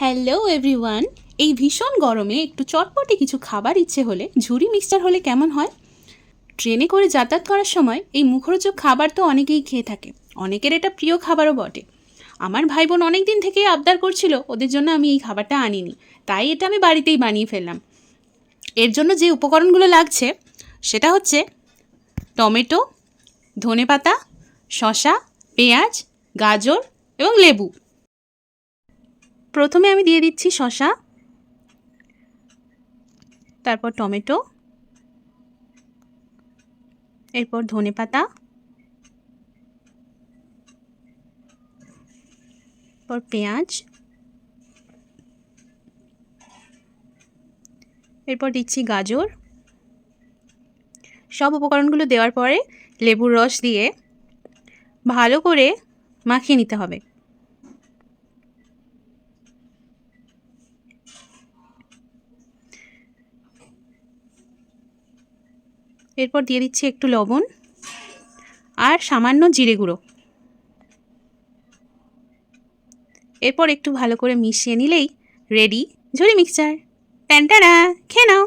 Hello everyone এই ভীষণ গরমে একটু চটপটে কিছু খাবার ইচ্ছে হলে ঝুরি মিক্সচার হলে কেমন হয়? ট্রেনে করে যাতায়াত করার সময় এই মুখরোচক খাবার তো অনেকেই খেয়ে থাকে। অনেকের এটা প্রিয় খাবারও বটে। আমার ভাই বোন অনেক দিন থেকেই আবদার করছিল, ওদের জন্য আমি এই খাবারটা আনিনি। তাই এটা আমি বাড়িতেই বানিয়ে ফেললাম। এর জন্য যে উপকরণগুলো লাগছে, সেটা হচ্ছে টমেটো, ধনেপাতা শশা পেঁয়াজ, গাজর এবং লেবু। প্রথমে আমি দিয়ে দিচ্ছি শসা, তারপর টমেটো, এরপর ধনেপাতা এরপর পেঁয়াজ, এরপর দিচ্ছি গাজর। সব উপকরণগুলো দেওয়ার পরে লেবুর রস দিয়ে ভালো করে মাখিয়ে নিতে হবে। এরপর দিয়ে দিচ্ছি একটু লবণ আর সামান্য জিরে গুঁড়ো। এরপর একটু ভালো করে মিশিয়ে নিলেই রেডি ঝুরি মিক্সচার ট্যান্টারা খেয়ে নাও।